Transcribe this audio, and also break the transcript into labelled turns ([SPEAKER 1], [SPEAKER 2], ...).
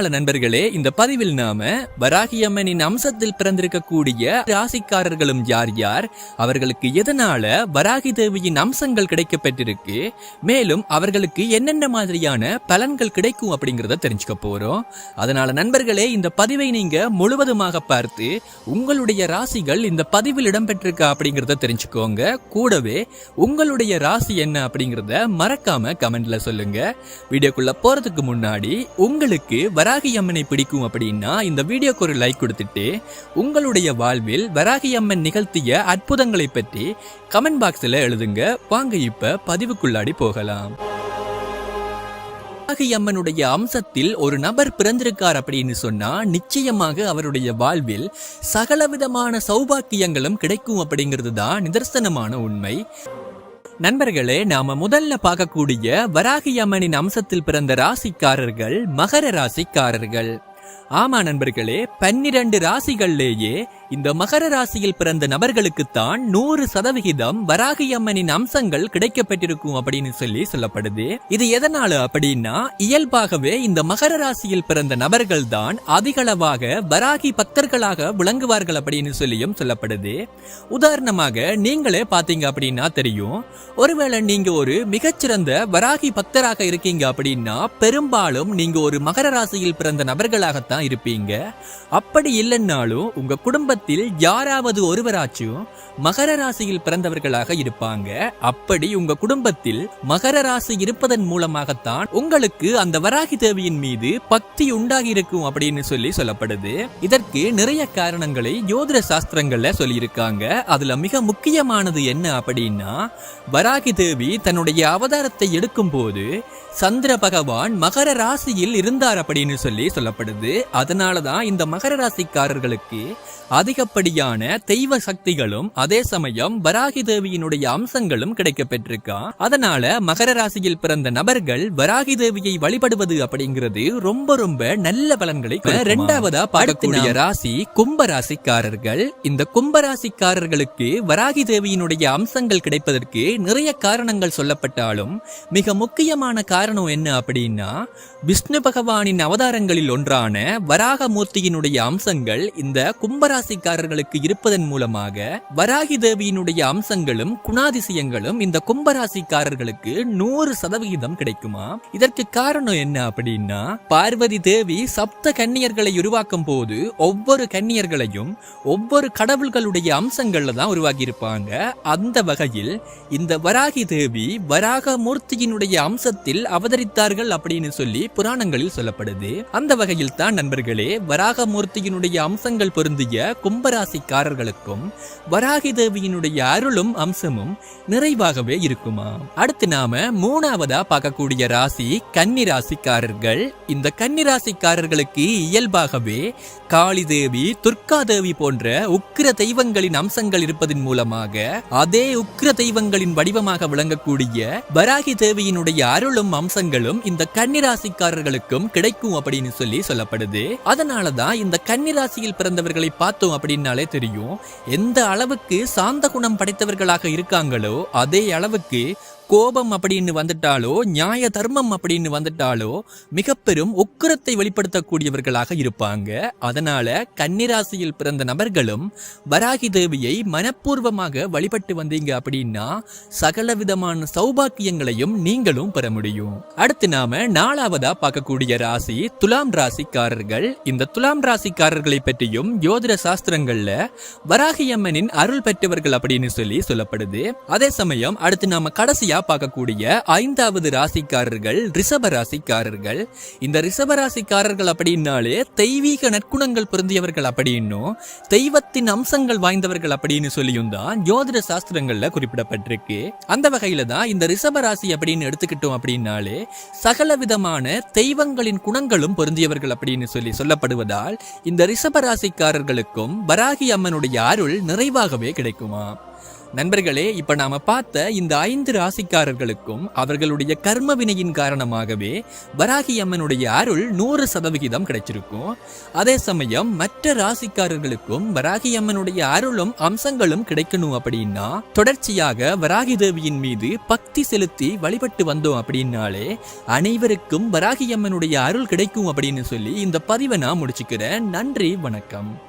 [SPEAKER 1] அதனால நண்பர்களே இந்த பதிவில் நாம வராகியம்மனின் அம்சத்தில் பிறந்திருக்கக்கூடிய ராசிக்காரர்களும் யார் யார் அவர்களுக்கு எதனால வராகி தேவியின் அம்சங்கள் கிடைக்கப்பட்டிருக்கு மேலும் அவர்களுக்கு என்னென்ன மாதிரியான பலன்கள் கிடைக்கும் அப்படிங்கறத தெரிஞ்சுக்க போறோம். அதனால நண்பர்களே இந்த பதிவை நீங்க முழுவதுமாக பார்த்து உங்களுடைய ராசிகள் இந்த பதிவில் இடம்பெற்றிருக்கா அப்படிங்கறத தெரிஞ்சுக்கோங்க. கூடவே உங்களுடைய ராசி என்ன அப்படிங்கறத மறக்காம கமெண்ட்ல சொல்லுங்க. வீடியோக்குள்ள போறதுக்கு முன்னாடி உங்களுக்கு வர வராகி அம்மனை பிடிக்கும் அப்படின்னா இந்த வீடியோக்கு ஒரு லைக் கொடுத்துட்டு உங்களுடைய வாழ்வில் வராகி அம்மன் நிகழ்த்திய அற்புதங்களை பற்றி கமெண்ட் பாக்ஸ்ல எழுதுங்க. வாங்க இப்போ பதிவுக்குள்ளாடி போகலாம். வராகி அம்மனுடைய அம்சத்தில் ஒரு நபர் பிறந்திருக்கார் அப்படின்னு சொன்னா நிச்சயமாக அவருடைய வாழ்வில் சகலவிதமான சௌபாக்கியங்களும் கிடைக்கும் அப்படிங்கிறது தான் நிதர்சனமான உண்மை. நண்பர்களே நாம முதல்ல பார்க்கக்கூடிய வராகி அம்மனின் அம்சத்தில் பிறந்த ராசிக்காரர்கள் மகர ராசிக்காரர்கள். ஆமா நண்பர்களே பன்னிரண்டு ராசிகள்லேயே இந்த மகர ராசியில் பிறந்த நபர்களுக்குத்தான் நூறு சதவிகிதம் வராகி அம்மனின் அம்சங்கள் கிடைக்கப்பட்டிருக்கும் அப்படின்னு சொல்லி சொல்லப்படுது. இது எதனால அப்படின்னா இயல்பாகவே இந்த மகர ராசியில் பிறந்த நபர்கள் தான் அதிகளவாக வராகி பக்தர்களாக விளங்குவார்கள் அப்படின்னு சொல்லியும் சொல்லப்படுது. உதாரணமாக நீங்களே பாத்தீங்க அப்படின்னா தெரியும் ஒருவேளை நீங்க ஒரு மிகச்சிறந்த வராகி பக்தராக இருக்கீங்க அப்படின்னா பெரும்பாலும் நீங்க ஒரு மகர ராசியில் பிறந்த நபர்களாக தான் இருப்பீங்க. அப்படி இல்லைன்னாலும் உங்க குடும்பத்தில் யாராவது ஒருவராச்சும் மகர ராசியில் பிறந்தவர்களாக இருப்பாங்க. அப்படி உங்க குடும்பத்தில் மகர ராசி இருப்பதன் மூலமாகத்தான் உங்களுக்கு அந்த வராகி தேவியின் மீது பக்தி உண்டாகி இருக்கும் அப்படின்னு சொல்லி சொல்லப்படுது. இதற்கு நிறைய காரணங்களை ஜோதிட சாஸ்திரங்கள்ல சொல்லியிருக்காங்க. அதுல மிக முக்கியமானது என்ன அப்படின்னா வராகி தேவி தன்னுடைய அவதாரத்தை எடுக்கும் போது சந்திர பகவான் மகர ராசியில் இருந்தார் அப்படின்னு சொல்லி சொல்லப்படுது. அதனாலதான் இந்த மகர ராசிக்காரர்களுக்கு அதிகப்படியான தெய்வ சக்திகளும் அதே சமயம் வராகி தேவியினுடைய அம்சங்களும் கிடைக்கப்பெற்றிருக்கா? அதனால மகர ராசியில் பிறந்த நபர்கள் வராகி தேவியை வழிபடுவது அப்படிங்கிறது ரொம்ப ரொம்ப நல்ல பலன்களை. இரண்டாவதா பார்க்கக்கூடிய ராசி கும்ப ராசிக்காரர்கள் இந்த கும்ப ராசிக்காரர்களுக்கு வராகி தேவியினுடைய அம்சங்கள் கிடைப்பதற்கு நிறைய காரணங்கள் சொல்லப்பட்டாலும் மிக முக்கியமான காரணம் என்ன அப்படின்னா விஷ்ணு பகவானின் அவதாரங்களில் ஒன்றான வராகமூர்த்தியினுடைய அம்சங்கள் இந்த கும்பராசிக்காரர்களுக்கு இருப்பதன் மூலமாக வராகி தேவியினுடைய அம்சங்களும் குணாதிசயங்களும் இந்த கும்பராசிக்காரர்களுக்கு நூறு சதவிகிதம் கிடைக்குமா? இதற்கு காரணம் என்ன அப்படின்னா பார்வதி தேவி சப்த கன்னியர்களை உருவாக்கும் போது ஒவ்வொரு கன்னியர்களையும் ஒவ்வொரு கடவுள்களுடைய அம்சங்கள்ல தான் உருவாக்கி இருப்பாங்க அந்த வகையில் இந்த வராகி தேவி வராகமூர்த்தியினுடைய அம்சத்தில் அவதரித்தார்கள் அப்படின்னு சொல்லி புராணங்களில் சொல்லப்படுது. அந்த வகையில் தான் நண்பர்களே. வராக மூர்த்தியினுடைய அம்சங்கள் பொருந்திய கும்பராசிக்காரர்களுக்கும் வராகி தேவியினுடைய அருளும் அம்சமும் நிறைவாகவே இருக்குமா? அடுத்து நாம மூணாவதா பார்க்கக்கூடிய ராசி கன்னி ராசிக்காரர்கள். இந்த கன்னி ராசிக்காரர்களுக்கு இயல்பாகவே காளி தேவி துர்கா தேவி போன்ற உக்கிர தெய்வங்களின் அம்சங்கள் இருப்பதன் மூலமாக அதே உக்கிர தெய்வங்களின் வடிவமாக விளங்கக்கூடிய வராகி தேவியினுடைய அருளும் அம்சங்களும் இந்த கன்னிராசிக்காரர்களுக்கும் கிடைக்கும் அப்படின்னு சொல்லி சொல்லப்படுது அதனாலதான் இந்த கன்னிராசியில் பிறந்தவர்களை பார்த்தோம் அப்படின்னாலே தெரியும். எந்த அளவுக்கு சாந்த குணம் படைத்தவர்களாக இருக்காங்களோ அதே அளவுக்கு கோபம் அப்படின்னு வந்துட்டாலோ நியாய தர்மம் அப்படின்னு வந்துட்டாலோ மிக பெரும் உக்கிரத்தை வெளிப்படுத்தக்கூடியவர்களாக இருப்பாங்க. அதனால கன்னிராசியில் பிறந்த நபர்களும் வராகி தேவியை மனப்பூர்வமாக வழிபட்டு வந்தீங்க அப்படின்னா சகல விதமான சௌபாக்கியங்களையும் நீங்களும் பெற முடியும். அடுத்து நாம நாலாவதா பார்க்கக்கூடிய ராசி துலாம் ராசிக்காரர்கள். இந்த துலாம் ராசிக்காரர்களை பற்றியும் ஜோதிட சாஸ்திரங்கள்ல வராகி அம்மனின் அருள் பெற்றவர்கள் அப்படின்னு சொல்லி சொல்லப்படுது. அதே சமயம் அடுத்து நாம கடைசியா பார்க்கக்கூடிய ஐந்தாவது ராசிக்காரர்கள் ரிஷப ராசிக்காரர்கள். இந்த ரிஷப ராசிக்காரர்கள் அப்படின்னாலே தெய்வீக நற்குணங்கள் பொருந்தியவர்கள் அப்படின்னும் தெய்வத்தின் அம்சங்கள் வாய்ந்தவர்கள் அப்படின்னு சொல்லியும் தான் ஜோதிட சாஸ்திரங்கள்ல குறிப்பிடப்பட்டிருக்கு. அந்த வகையில தான் இந்த ரிஷப ராசி அப்படின்னு எடுத்துக்கிட்டோம் அப்படின்னாலே சகல விதமான தெய்வங்களின் குணங்களும் பொருந்தியவர்கள் அப்படின்னு சொல்லி சொல்லப்படுவதால் இந்த ரிஷப ராசிக்காரர்களுக்கும் வராகி அம்மனுடைய அருள் நிறைவாகவே கிடைக்குமா நண்பர்களே இப்ப நாம பார்த்த இந்த ஐந்து ராசிக்காரர்களுக்கும் அவர்களுடைய கர்ம வினையின் காரணமாகவே வராகி அம்மனுடைய அருள் நூறு சதவிகிதம் கிடைச்சிருக்கும். அதே சமயம் மற்ற ராசிக்காரர்களுக்கும் வராகி அம்மனுடைய அருளும் அம்சங்களும் கிடைக்கணும் அப்படின்னா தொடர்ச்சியாக வராகி தேவியின் மீது பக்தி செலுத்தி வழிபட்டு வந்தோம் அப்படின்னாலே அனைவருக்கும் வராகி அம்மனுடைய அருள் கிடைக்கும் அப்படின்னு சொல்லி இந்த பதிவை நான் முடிச்சுக்கிறேன். நன்றி வணக்கம்.